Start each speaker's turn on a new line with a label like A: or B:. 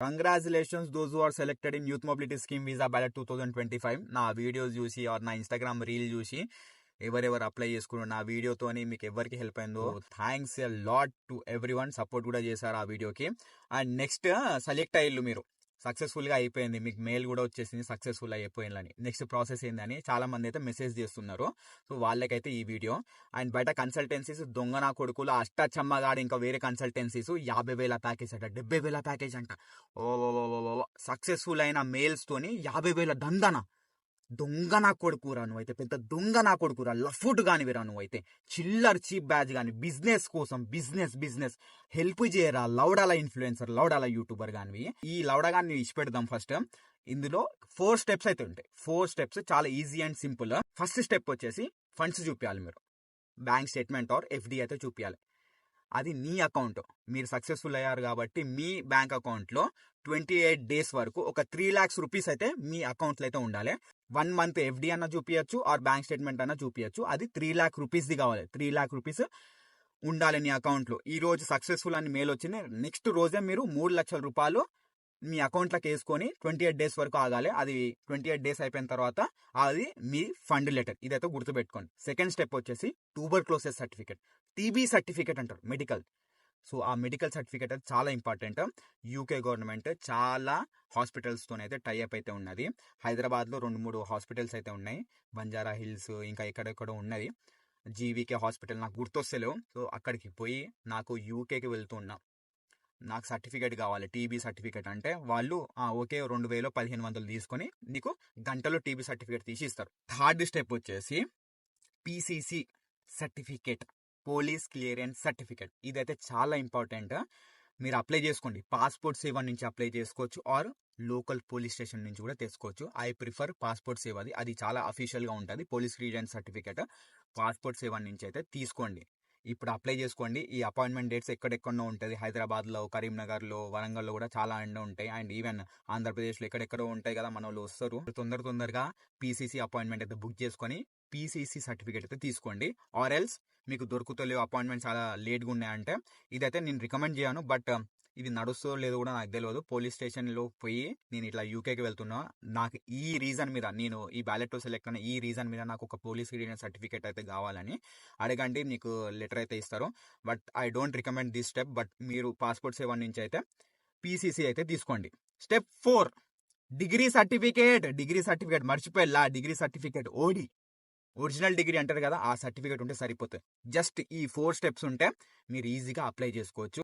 A: Congratulations those are selected in youth mobility scheme visa ballot two thousand twenty five నా videos చూసి or నా Instagram reel చూసి ఎవరెవరు apply చేసుకున్నారు నా వీడియోతోని మీకు ఎవరికి హెల్ప్ అయిందో thanks lot to everyone support కూడా చేశారు ఆ వీడియోకి అండ్ నెక్స్ట్ సెలెక్ట్ అయ్యిల్లు మీరు. సక్సెస్ఫుల్గా అయిపోయింది. మీకు మెయిల్ కూడా వచ్చేసింది సక్సెస్ఫుల్ అయిపోయిందని. నెక్స్ట్ ప్రాసెస్ ఏందని చాలా మంది అయితే మెసేజ్ చేస్తున్నారు. సో వాళ్ళకైతే ఈ వీడియో. అండ్ బయట కన్సల్టెన్సీస్ దొంగ నా కొడుకులు అష్టచమ్మగాడు ఇంకా వేరే కన్సల్టెన్సీస్ యాభై వేల ప్యాకేజ్ అంట డెబ్బై వేల ప్యాకేజ్ అంట. ఓ సక్సెస్ఫుల్ అయిన మెయిల్స్ తోని యాభై వేల దందన? దొంగ నా కొడుకురా నువ్వైతే పెద్ద దొంగ నా కొడుకురా. లఫుట్ కానివిరా నువ్వైతే. చిల్లర్ చీప్ బ్యాచ్ కానీ బిజినెస్ కోసం బిజినెస్ బిజినెస్. హెల్ప్ చేయరా లౌడాల ఇన్ఫ్లుయెన్సర్ లౌడాల యూట్యూబర్ కానివి ఈ లౌడగాన్ని ఇచ్చిపెడదాం ఫస్ట్. ఇందులో ఫోర్ స్టెప్స్ అయితే ఉంటాయి. ఫోర్ స్టెప్స్ చాలా easy and simple. First step వచ్చేసి ఫండ్స్ చూపించాలి మీరు. బ్యాంక్ స్టేట్మెంట్ ఆర్ ఎఫ్డి అయితే చూపించాలి అది నీ అకౌంట్. మీరు సక్సెస్ఫుల్ అయ్యారు కాబట్టి మీ బ్యాంక్ అకౌంట్లో ట్వంటీ ఎయిట్ డేస్ వరకు ఒక త్రీ ల్యాక్స్ రూపీస్ అయితే మీ అకౌంట్లో అయితే ఉండాలి. వన్ మంత్ ఎఫ్డి అన్న చూపించచ్చు ఆర్ బ్యాంక్ స్టేట్మెంట్ అన్న చూపించచ్చు అది త్రీ ల్యాక్ రూపీస్ది కావాలి. త్రీ ల్యాక్ రూపీస్ ఉండాలి నీ అకౌంట్లో. ఈ రోజు సక్సెస్ఫుల్ అని మెయిల్ వచ్చింది నెక్స్ట్ రోజే మీరు మూడు లక్షల రూపాయలు మీ అకౌంట్లోకి వేసుకొని ట్వంటీ ఎయిట్ డేస్ వరకు ఆగాలి. అది ట్వంటీ ఎయిట్ డేస్ అయిపోయిన తర్వాత అది మీ ఫండ్ లెటర్. ఇదైతే గుర్తుపెట్టుకోండి. సెకండ్ స్టెప్ వచ్చేసి tuberculosis certificate. TB certificate అంటారు మెడికల్. సో ఆ మెడికల్ సర్టిఫికేట్ అయితే చాలా ఇంపార్టెంట్. యూకే గవర్నమెంట్ చాలా హాస్పిటల్స్తో అయితే టైఅప్ అయితే ఉన్నది. హైదరాబాద్లో రెండు మూడు హాస్పిటల్స్ అయితే ఉన్నాయి. బంజారా హిల్స్ ఇంకా ఎక్కడెక్కడో ఉన్నది. జీవీకే హాస్పిటల్ నాకు గుర్తొస్తలేవు. సో అక్కడికి పోయి నాకు యూకేకి వెళ్తున్నా నాకు సర్టిఫికేట్ కావాలి టీబీ సర్టిఫికేట్ అంటే వాళ్ళు "ఆ, ఓకే రెండు వేలు పదిహేను వందలు తీసుకొని నీకు గంటలో టీబీ సర్టిఫికేట్ తీసి ఇస్తారు. థర్డ్ స్టెప్ వచ్చేసి PCC certificate police clearance certificate. ఇదైతే చాలా ఇంపార్టెంట్. మీరు అప్లై చేసుకోండి. పాస్పోర్ట్ సేవ నుంచి అప్లై చేసుకోవచ్చు. ఆర్ లోకల్ పోలీస్ స్టేషన్ నుంచి కూడా తెచ్చుకోవచ్చు. ఐ ప్రిఫర్ పాస్పోర్ట్ సేవ అది. చాలా అఫీషియల్గా ఉంటుంది. Police clearance certificate. Passport Seva నుంచి అయితే తీసుకోండి. ఇప్పుడు అప్లై చేసుకోండి. ఈ అపాయింట్మెంట్ డేట్స్ ఎక్కడెక్కడో ఉంటుంది హైదరాబాద్లో కరీంనగర్లో వరంగల్లో కూడా చాలా అండ్ ఉంటాయి. అండ్ ఈవెన్ ఆంధ్రప్రదేశ్లో ఎక్కడెక్కడో ఉంటాయి కదా మన వాళ్ళు వస్తారు. తొందర తొందరగా పీసీసీ అపాయింట్మెంట్ అయితే బుక్ చేసుకొని పీసీసీ సర్టిఫికేట్ అయితే తీసుకోండి. ఆర్ ఎల్స్ మీకు దొరుకుతలేవు. అపాయింట్మెంట్ చాలా లేట్గా ఉన్నాయంటే ఇదైతే నేను రికమెండ్ చేయను. బట్ ఇది నడుస్తో లేదో కూడా నాకు తెలియదు పోలీస్ స్టేషన్లో పోయి నేను ఇట్లా యూకేకి వెళ్తున్నా. నాకు ఈ రీజన్ మీద నేను ఈ బ్యాలెట్ సెలెక్ట్ అయిన ఈ రీజన్ మీద నాకు ఒక పోలీస్ గిడిన సర్టిఫికేట్ అయితే కావాలని అడగండి నీకు లెటర్ అయితే ఇస్తారు. But I don't recommend this step. But మీరు పాస్పోర్ట్ సేవ నుంచి అయితే పీసీసీ అయితే తీసుకోండి. Step four degree certificate. Degree certificate మర్చిపోయేలా. Degree certificate ఓడి. ఒరిజినల్ డిగ్రీ అంటారు కదా ఆ సర్టిఫికేట్ ఉంటే సరిపోతుంది. జస్ట్ ఈ ఫోర్ స్టెప్స్ ఉంటే మీరు ఈజీగా అప్లై చేసుకోవచ్చు.